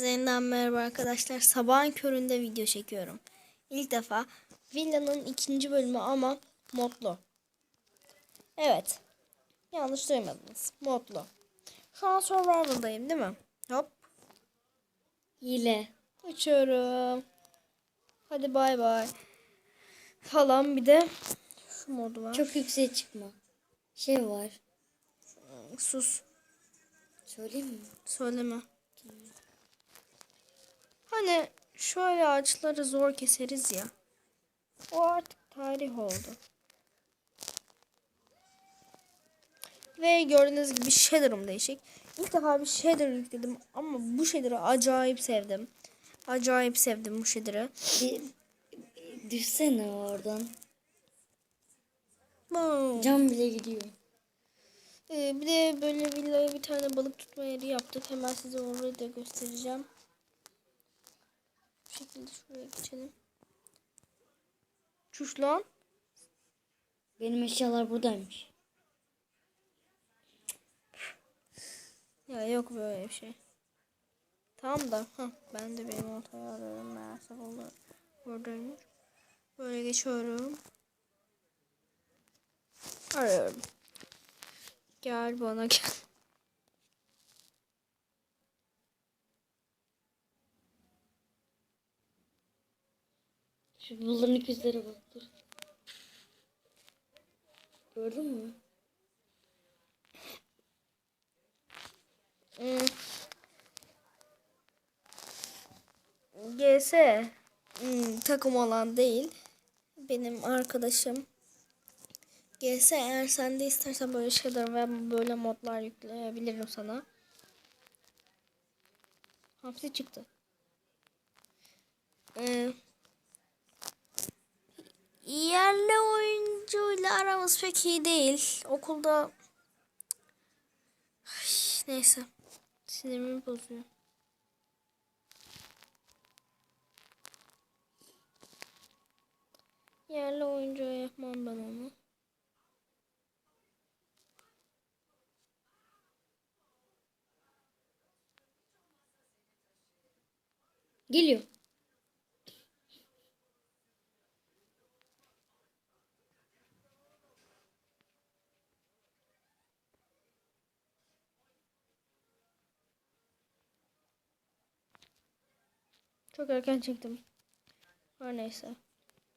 Yeniden merhaba arkadaşlar. Sabahın köründe video çekiyorum. İlk defa villanın ikinci bölümü ama modlu. Evet. Yanlış duymadınız. Modlu. Şu an survival'dayım değil mi? Hop. Hile. Uçuyorum. Hadi bay bay. Falan bir de şu modu var. Çok yükseğe çıkma. Şey var. sus. Söyleyeyim mi? Söyleme. Hani şöyle ağaçları zor keseriz ya. O artık tarih oldu. Ve gördüğünüz gibi shader'ım değişik. İlk defa bir shader yükledim ama bu shader'ı acayip sevdim. Acayip sevdim bu shader'ı. Düşsene oradan. Wow. Cam bile gidiyor. Ee, bir de böyle villaya bir tane balık tutma yeri yaptık. Hemen size orayı da göstereceğim. Şekilde şuraya geçelim. Çuş lan. Benim eşyalar buradaymış. Ya yok böyle bir şey. Tamam da heh, ben de benim oltayı arıyorum. Meğerse burada buradaymış. Böyle geçiyorum. Arıyorum. Gel bana gel. Şu bulanık yüzlere bak dur. Gördün mü? Hmm. GS hmm, takım olan değil. Benim arkadaşım. GS eğer sen de istersen böyle şeyler ve böyle modlar yükleyebilirim sana. Hapsi çıktı. Ee, yerli oyuncuyla aramız pek iyi değil. Okulda Ay, neyse. Sinirimi bozuyor. Yerli oyuncuya yapmam ben onu. Geliyor. Çok erken çektim. Her neyse.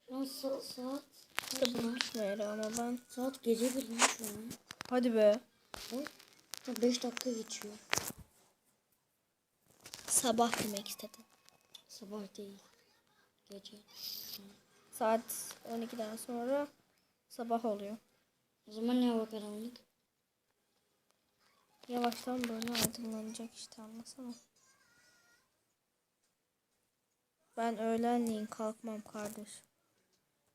Şu an sa- saat Tabii ama ben. Saat gece bir lan şu an. Hadi be. 5 dakika geçiyor. Sabah demek istedim. Sabah değil. Gece. Saat 12'den sonra sabah oluyor. O zaman ne hava karanlık? Yavaştan böyle aydınlanacak işte anlasana. Ben öğlenleyin kalkmam kardeş.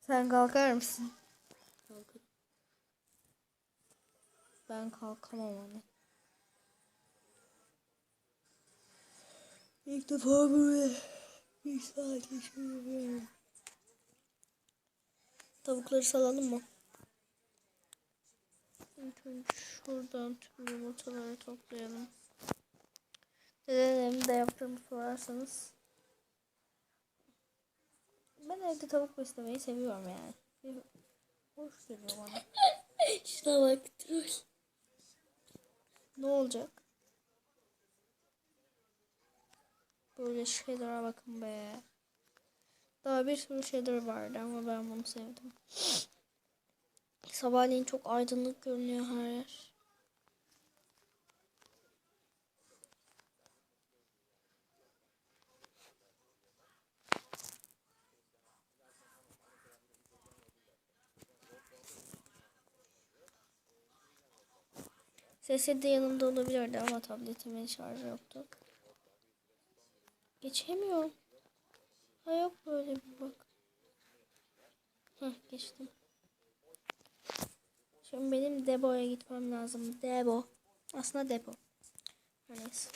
Sen kalkar mısın? Kalkın. Ben kalkamam hani. İlk defa böyle bir saat yaşıyorum. Tavukları salalım mı? İlk önce şuradan tüm yumurtaları toplayalım. Neden evde yaptığımı sorarsanız. Ben evde tavuk beslemeyi seviyorum yani. Bir hoş geliyor bana. Şuna bak troll. Ne olacak? Böyle şeylere bakın be. Daha bir sürü şeyler vardı ama ben bunu sevdim. Sabahleyin çok aydınlık görünüyor her yer. Sesi de yanımda olabilirdi ama tabletimin şarjı yoktu. Geçemiyorum. Ha yok böyle bir bak. Heh geçtim. Şimdi benim depoya gitmem lazım. Depo. Aslında depo. Neyse.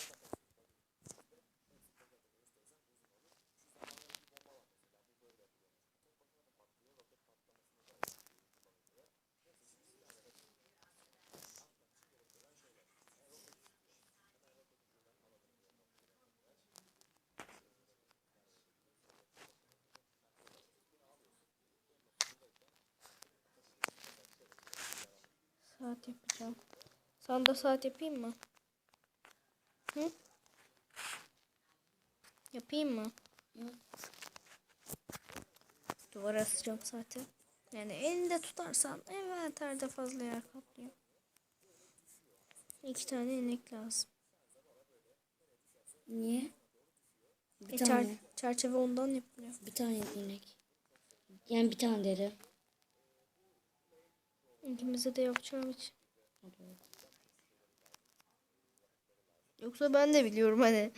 Saat yapacağım. Sana da saat yapayım mı? Hı? Yapayım mı? Yok. Duvara asacağım zaten. Yani elinde tutarsan envanterde fazla yer kaplıyor. İki tane inek lazım. Niye? Bir E, tane. çer- çerçeve ondan yapılıyor. Bir tane inek. Yani bir tane deri. İkimize de yapacağım için. Hadi. Yoksa ben de biliyorum hani.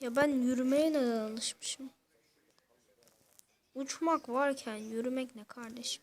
Ya ben yürümeye neden alışmışım? Uçmak varken yürümek ne kardeşim?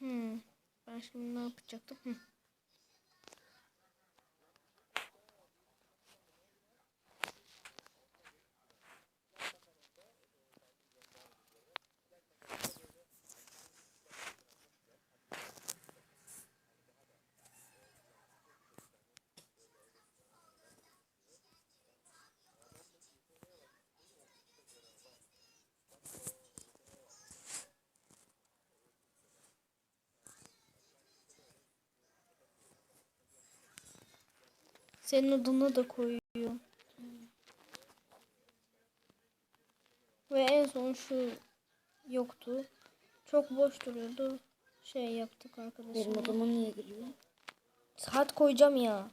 Hmm. Ben şimdi ne yapacaktım? Hı. Senin adını da koyuyor. Ve en son şu yoktu. Çok boş duruyordu. Şey yaptık Benim arkadaşımla. odama niye giriyor? Saat koyacağım ya.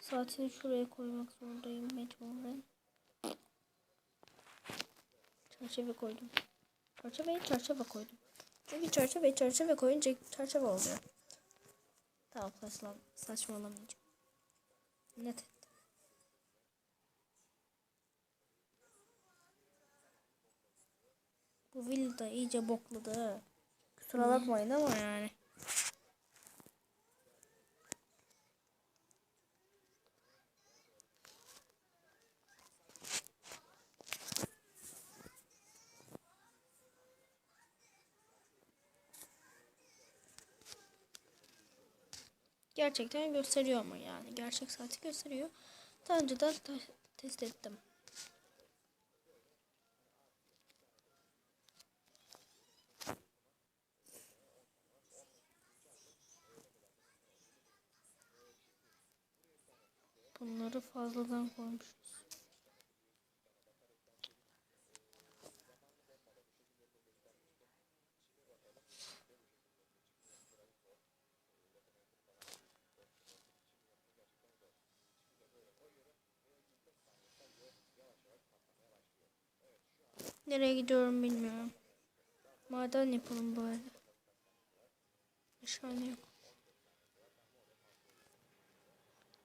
Saatini şuraya koymak zorundayım mecburen. Çerçeve koydum. Çerçeveyi çerçeve koydum. Çünkü çerçeveyi çerçeve koyunca çerçeve oluyor. Tamam saçma, saçmalamayacağım. Net ettim. Bu villa da iyice bokladı. Kusura bakmayın ama yani. Gerçekten gösteriyor ama yani. Gerçek saati gösteriyor. Daha önceden te- test ettim. Bunları fazladan koymuşuz. Nereye gidiyorum bilmiyorum. Maden yapalım bari. Meşale yok.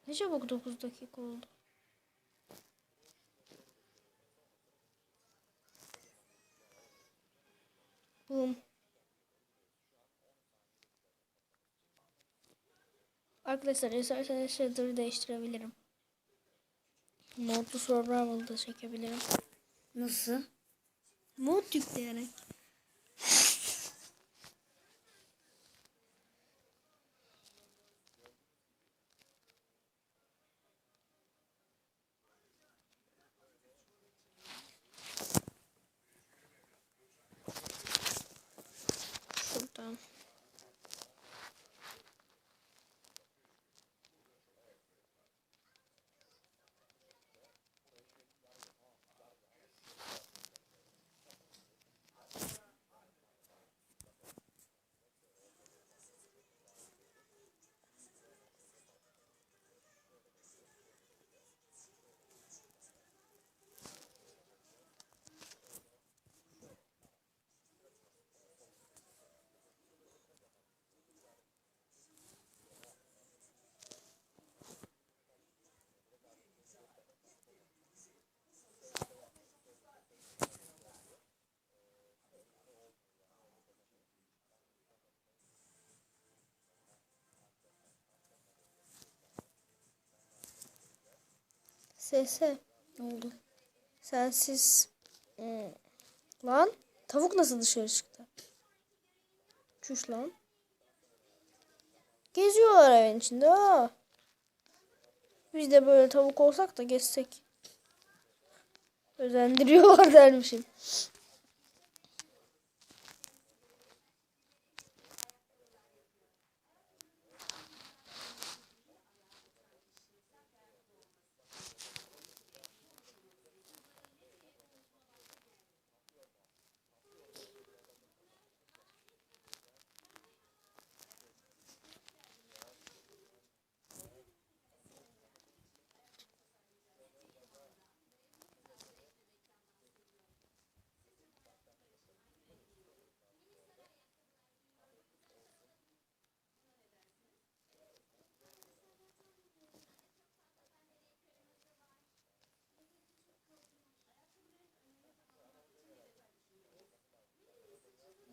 Ne çabuk 9 dakika oldu. Boom. Arkadaşlar isterseniz shader'ı değiştirebilirim. Modlu survival'da çekebilirim. Nasıl? Mod yükleyerek. Şuradan. Sese. Oldu? Sensiz. Hmm. Lan. Tavuk nasıl dışarı çıktı? Çüş lan. Geziyorlar evin içinde. Aa. Biz de böyle tavuk olsak da gezsek. Özendiriyorlar dermişim.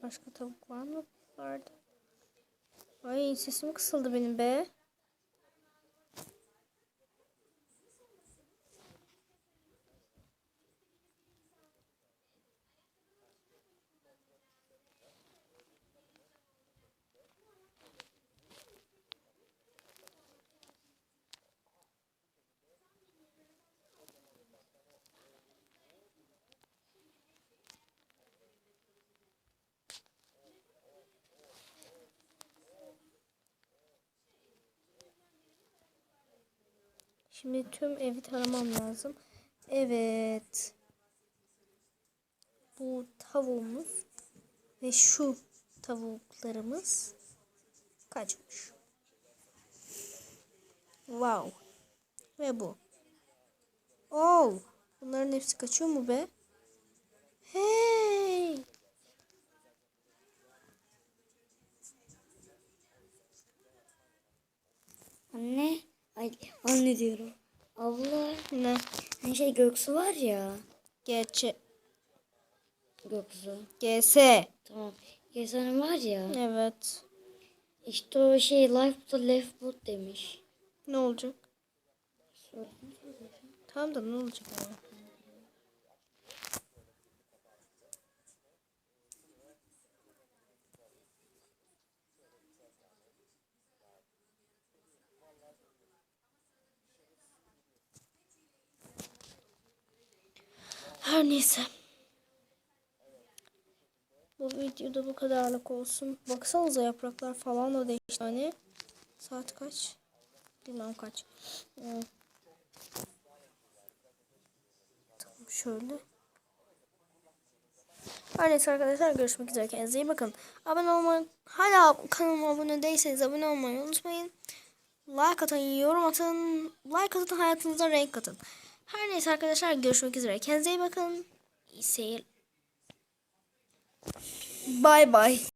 Başka tavuk var mı? Vardı. Ay sesim kısıldı benim be. Şimdi tüm evi taramam lazım. Evet. Bu tavuğumuz ve şu tavuklarımız kaçmış. Wow. Ve bu. Oh. Bunların hepsi kaçıyor mu be? Hey. Anne diyorum. Abla. Ne? Hani şey Göksu var ya. Gerçi. Göksu. GS. Tamam. Geçen var ya. Evet. İşte o şey life to left boot demiş. Ne olacak? Tamam da ne olacak? yani? Her neyse. Bu videoda bu kadarlık olsun. Baksanıza yapraklar falan da değişti hani. Saat kaç? Bilmem kaç. Hmm. Tamam şöyle. Her neyse arkadaşlar görüşmek üzere. Kendinize iyi bakın. Abone olmayı, hala kanalıma abone değilseniz abone olmayı unutmayın. Like atın, yorum atın, like atın, hayatınıza renk katın. Her neyse arkadaşlar görüşmek üzere. Kendinize iyi bakın. İyi seyir. Bye bye.